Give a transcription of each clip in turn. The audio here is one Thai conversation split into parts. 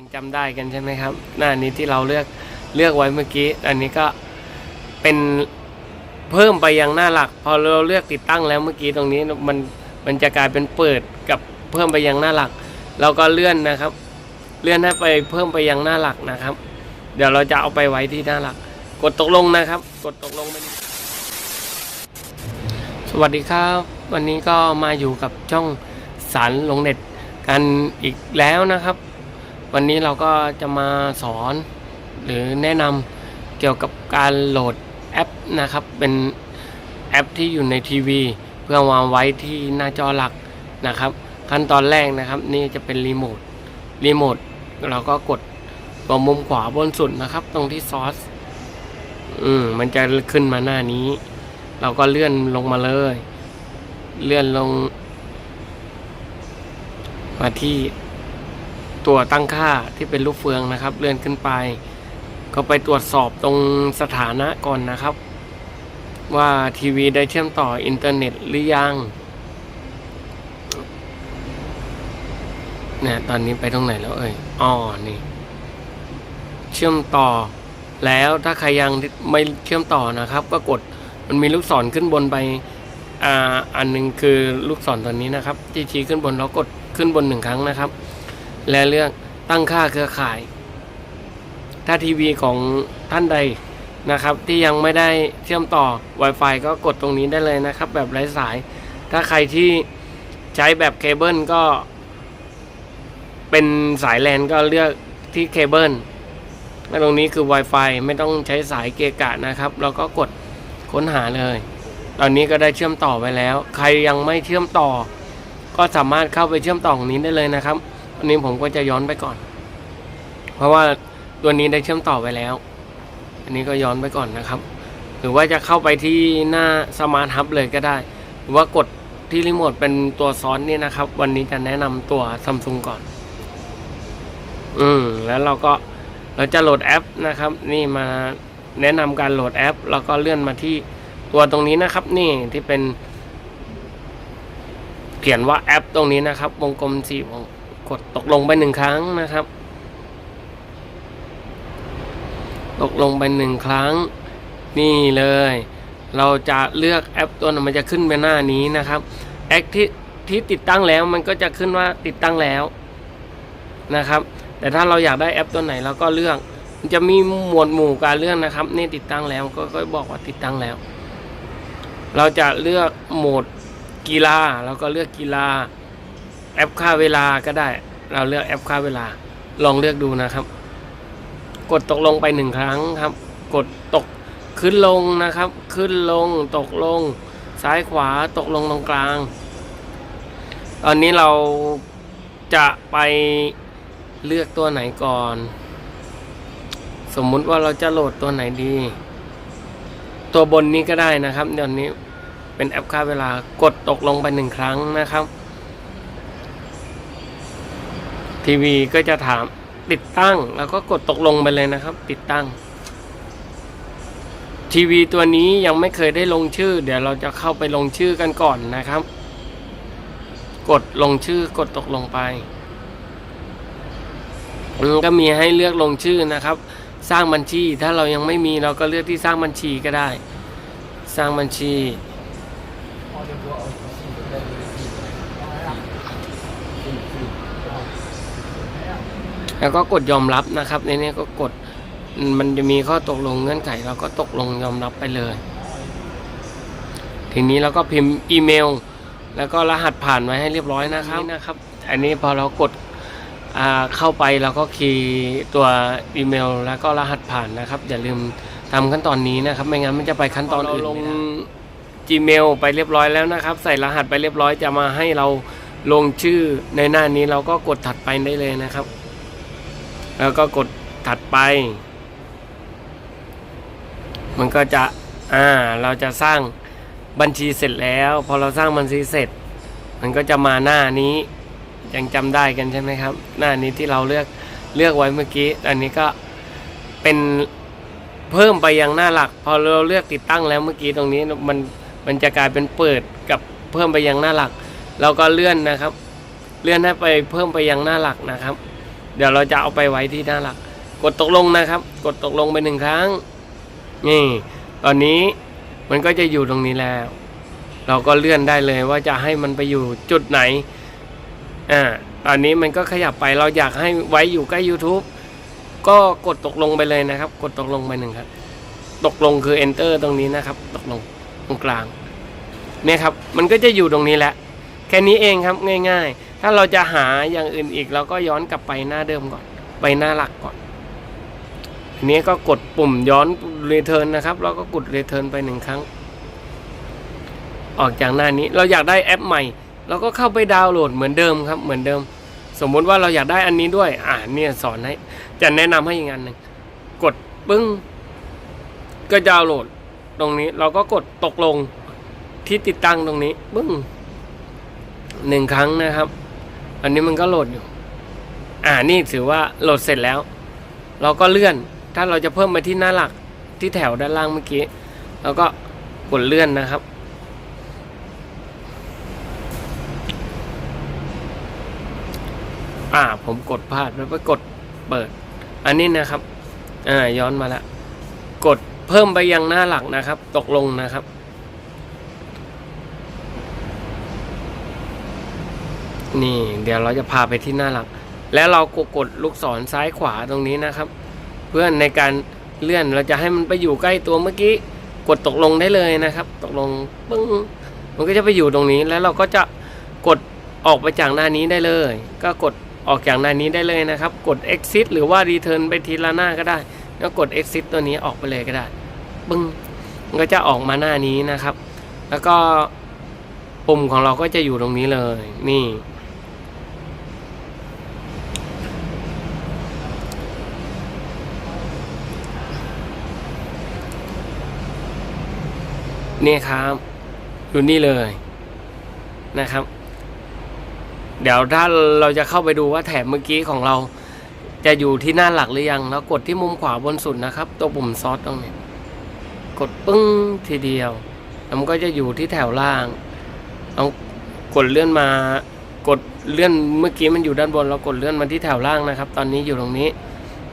ยังจำได้กันใช่ไหมครับ หน้านี้ที่เราเลือกเลือกไว้เมื่อกี้ อันนี้ก็เป็นเพิ่มไปยังหน้าหลัก พอเราเลือกติดตั้งแล้วเมื่อกี้ตรงนี้มันมันจะกลายเป็นเปิดกับเพิ่มไปยังหน้าหลัก เราก็เลื่อนนะครับ เลื่อนให้ไปเพิ่มไปยังหน้าหลักนะครับ เดี๋ยวเราจะเอาไปไว้ที่หน้าหลัก กดตกลงนะครับ กดตกลงไปสวัสดีครับ วันนี้ก็มาอยู่กับช่องสารลงเน็ตกันอีกแล้วนะครับ วันนี้เราก็จะมาสอนหรือแนะนำเกี่ยวกับการโหลดแอปนะครับ เป็นแอปที่อยู่ในทีวี เพื่อวางไว้ที่หน้าจอหลักนะครับ ขั้นตอนแรกนะครับนี่จะเป็นรีโมทรีโมทเราก็กดตรงมุมขวาบนสุดนะครับ ตรงที่ซอสอืมมันจะขึ้นมาหน้านี้ เราก็เลื่อนลงมาเลย เลื่อนลง มาที่ ตัวตั้งค่าที่เป็นลูกเฟืองนะครับ เลื่อนขึ้นไป ก็ไปตรวจสอบตรงสถานะก่อนนะครับ ว่าทีวีได้เชื่อมต่ออินเทอร์เน็ตหรือยังเนี่ยตอนนี้ไปตรงไหนแล้วเอ่ยอ๋อนี่ เชื่อมต่อแล้วถ้าใครยังไม่เชื่อมต่อนะครับ ก็กดมันมีลูกศรขึ้นบนไปอ่าอันหนึงคือลูกศรตัวนี้นะครับที่ชี้ขึ้นบนเรากดขึ้นบนหนึ่งครั้งนะครับ และเลือกตั้งค่าเครือข่าย ถ้าทีวีของท่านใดนะครับ ที่ยังไม่ได้เชื่อมต่อ Wi-Fi ก็กดตรงนี้ได้เลยนะครับ แบบไร้สาย ถ้าใครที่ใช้แบบเคเบิลก็ เป็นสายแลนก็เลือกที่เคเบิลตรงนี้คือ Wi-Fi ไม่ต้องใช้สายเกะกะนะครับเราก็กดค้นหาเลย ตอนนี้ก็ได้เชื่อมต่อไปแล้ว ใครยังไม่เชื่อมต่อ ก็สามารถเข้าไปเชื่อมต่อตรงนี้ได้เลยนะครับ อันนี้ผมก็จะย้อนไปก่อน เพราะว่าตัวนี้ได้เชื่อมต่อไปแล้ว อันนี้ก็ย้อนไปก่อนนะครับ หรือว่าจะเข้าไปที่หน้าสมาร์ทฮับเลยก็ได้ หรือว่ากดที่รีโมทเป็นตัวซ้อนนี่นะครับ วันนี้จะแนะนำตัวซัมซุงก่อน อืมแล้วเราก็เราจะโหลดแอปนะครับ นี่มาแนะนำการโหลดแอป แล้วก็เลื่อนมาที่ตัวตรงนี้นะครับ นี่ที่เป็น เขียนว่าแอปตรงนี้นะครับ วงกลมสีวง กดตกลงไปหนึ่งครั้งนะครับ ตกลงไปหนึ่งครั้ง นี่เลย เราจะเลือกแอปตัวนั้นมันจะขึ้นไปหน้านี้นะครับแอปที่ที่ติดตั้งแล้วมันก็จะขึ้นว่าติดตั้งแล้วนะครับ แต่ถ้าเราอยากได้แอปตัวไหนเราก็เลือกมันจะมีหมวดหมู่การเลือกนะครับ นี่ติดตั้งแล้วก็ก็บอกว่าติดตั้งแล้ว เราจะเลือกโหมดกีฬาเราก็เลือกกีฬา แอปค่าเวลาก็ได้ เราเลือกแอปค่าเวลา ลองเลือกดูนะครับ กดตกลงไปหนึ่งครั้งครับ กดตกขึ้นลงนะครับ ขึ้นลงตกลง ซ้ายขวาตกลงตรงกลาง ตอนนี้เราจะไปเลือกตัวไหนก่อน สมมุติว่าเราจะโหลดตัวไหนดี ตัวบนนี้ก็ได้นะครับเดี๋ยวนี้เป็นแอปค่าเวลากดตกลงไปหนึ่งครั้งนะครับ ทีวีก็จะถามติดตั้ง แล้วก็กดตกลงไปเลยนะครับ ติดตั้ง ทีวีตัวนี้ยังไม่เคยได้ลงชื่อ เดี๋ยวเราจะเข้าไปลงชื่อกันก่อนนะครับ กดลงชื่อกดตกลงไปมันก็มีให้เลือกลงชื่อนะครับ สร้างบัญชีถ้าเรายังไม่มีเราก็เลือกที่สร้างบัญชีก็ได้ สร้างบัญชี แล้วก็กดยอมรับนะครับ ในนี้ก็กดมันจะมีข้อตกลงเงื่อนไขเราก็ตกลงยอมรับไปเลย ทีนี้เราก็พิมพ์อีเมล แล้วก็รหัสผ่านไว้ให้เรียบร้อยนะครับนะครับ อันนี้พอเรากดอ่าเข้าไปเราก็คีย์ตัวอีเมล แล้วก็รหัสผ่านนะครับ อย่าลืมทำขั้นตอนนี้นะครับ ไม่งั้นมันจะไปขั้นตอนอื่นลง Gmail ไปเรียบร้อยแล้วนะครับ ใส่รหัสไปเรียบร้อยจะมาให้เราลงชื่อในหน้านี้เราก็กดถัดไปได้เลยนะครับ แล้วก็กดถัดไป มันก็จะอ่าเราจะสร้างบัญชีเสร็จแล้ว พอเราสร้างบัญชีเสร็จ มันก็จะมาหน้านี้ยังจำได้กันใช่ไหมครับ หน้านี้ที่เราเลือกเลือกไว้เมื่อกี้ อันนี้ก็เป็นเพิ่มไปยังหน้าหลัก พอเราเลือกติดตั้งแล้วเมื่อกี้ตรงนี้มันมันจะกลายเป็นเปิดกับเพิ่มไปยังหน้าหลัก เราก็เลื่อนนะครับ เลื่อนให้ไปเพิ่มไปยังหน้าหลักนะครับ เดี๋ยวเราจะเอาไปไว้ที่หน้าหลัก กดตกลงนะครับ กดตกลงไปหนึ่งครั้ง นี่ ตอนนี้มันก็จะอยู่ตรงนี้แล้ว เราก็เลื่อนได้เลยว่าจะให้มันไปอยู่จุดไหน อ่า ตอนนี้มันก็ขยับไป เราอยากให้ไว้อยู่ใกล้ YouTube ก็กดตกลงไปเลยนะครับ กดตกลงไปหนึ่งครับ ตกลงคือ enter ตรงนี้นะครับ ตกลงตรงกลาง เนี่ยครับ มันก็จะอยู่ตรงนี้แหละ แค่นี้เองครับง่าย ๆ ถ้าเราจะหาอย่างอื่นอีกเราก็ย้อนกลับไปหน้าเดิมก่อน ไปหน้าหลักก่อนทีนี้ก็กดปุ่มย้อน return นนะครับแล้วก็กด return ไปหนึ่งครั้ง ออกจากหน้านี้เราอยากได้แอปใหม่ เราก็เข้าไปดาวน์โหลดเหมือนเดิมครับเหมือนเดิม สมมุติว่าเราอยากได้อันนี้ด้วย อ่าเนี่ยสอนให้จะแนะนำให้อีกอันหนึ่งกดปึ้ง ก็ดาวน์โหลดตรงนี้ เราก็กดตกลงที่ติดตั้งตรงนี้ปึ้งหนึ่งครั้งนะครับ อันนี้มันก็โหลดอยู่ อ่านี่ถือว่าโหลดเสร็จแล้ว เราก็เลื่อน ถ้าเราจะเพิ่มไปที่หน้าหลักที่แถวด้านล่างเมื่อกี้เราก็กดเลื่อนนะครับ อ่าผมกดพลาดแล้วไปกดเปิด อันนี้นะครับ อ่าย้อนมาแล้วกดเพิ่มไปยังหน้าหลักนะครับ ตกลงนะครับ นี่ เดี๋ยวเราจะพาไปที่หน้าหลัก แล้วเรากกดลูกศรซ้ายขวาตรงนี้นะครับ เพื่อนในการเลื่อนเราจะให้มันไปอยู่ใกล้ตัวเมื่อกี้ กดตกลงได้เลยนะครับ ตกลงปึ้งมันก็จะไปอยู่ตรงนี้แล้วเราก็จะกดออกไปจากหน้านี้ได้เลย ก็กดออกจากหน้านี้ได้เลยนะครับ กด exit หรือว่า return ไปทีละหน้าก็ได้ แล้วกด exit ตัวนี้ออกไปเลยก็ได้ปึ้งมันก็จะออกมาหน้านี้นะครับ แล้วก็ปุ่มของเราก็จะอยู่ตรงนี้เลย นี่ นี่ครับอยู่นี่เลยนะครับ เดี๋ยวถ้าเราจะเข้าไปดูว่าแถบเมื่อกี้ของเราจะอยู่ที่หน้าหลักหรือยังแล้วกดที่มุมขวาบนสุดนะครับ ตัวปุ่มซอสตรงนี้กดปึ้งทีเดียวแล้วมันก็จะอยู่ที่แถวล่างเอากดเลื่อนมากดเลื่อนเมื่อกี้มันอยู่ด้านบน เรากดเลื่อนมาที่แถวล่างนะครับ ตอนนี้อยู่ตรงนี้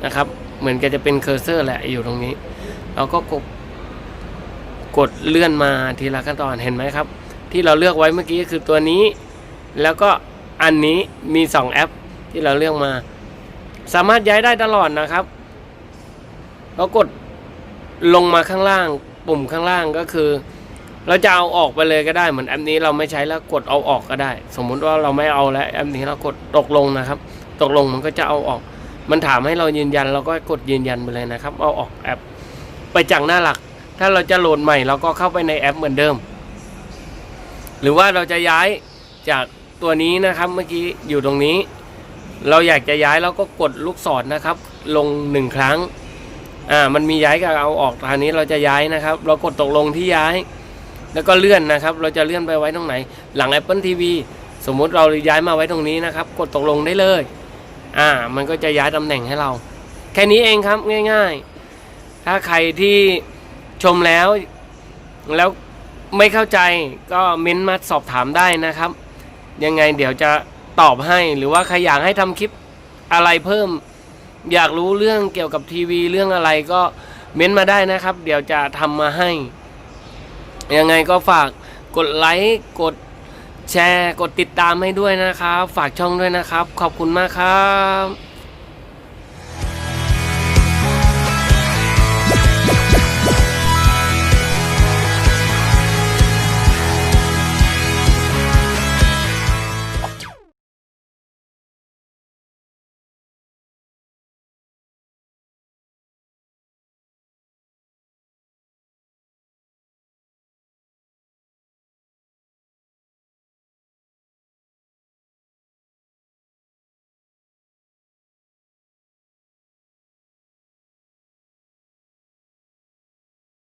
นะครับ เหมือนกับจะเป็นเคอร์เซอร์แหละอยู่ตรงนี้ เราก็กด กดเลื่อนมาทีละขั้นตอนเห็นไหมครับ ที่เราเลือกไว้เมื่อกี้คือตัวนี้ แล้วก็อันนี้มี 2 แอปที่เราเลือกมา สามารถย้ายได้ตลอดนะครับเรากดลงมาข้างล่าง ปุ่มข้างล่างก็คือ เราจะเอาออกไปเลยก็ได้เหมือนแอปนี้เราไม่ใช้แล้วกดเอาออกก็ได้ สมมุติว่าเราไม่เอาแล้วแอปนี้เรากดตกลงนะครับ ตกลงมันก็จะเอาออก มันถามให้เรายืนยันเราก็กดยืนยันไปเลยนะครับ เอาออกแอป ไปจากหน้าหลัก ถ้าเราจะโหลดใหม่เราก็เข้าไปในแอปเหมือนเดิม หรือว่าเราจะย้ายจากตัวนี้นะครับเมื่อกี้อยู่ตรงนี้ เราอยากจะย้ายเราก็กดลูกศรนะครับ ลงหนึ่งครั้งอ่ามันมีย้ายกับเอาออกทางนี้เราจะย้ายนะครับ เรากดตกลงที่ย้าย แล้วก็เลื่อนนะครับ เราจะเลื่อนไปไว้ตรงไหน หลัง Apple TV สมมุติเราย้ายมาไว้ตรงนี้นะครับ กดตกลงได้เลย อ่า มันก็จะย้ายตำแหน่งให้เรา แค่นี้เองครับง่าย ๆ ถ้าใครที่ ชมแล้ว แล้วไม่เข้าใจก็เม้นต์มาสอบถามได้นะครับ ยังไงเดี๋ยวจะตอบให้หรือว่าใครอยากให้ทำคลิปอะไรเพิ่ม อยากรู้เรื่องเกี่ยวกับทีวีเรื่องอะไรก็เม้นต์มาได้นะครับ เดี๋ยวจะทำมาให้ ยังไงก็ฝากกดไลค์กดแชร์ กดติดตามให้ด้วยนะครับ ฝากช่องด้วยนะครับ ขอบคุณมากครับ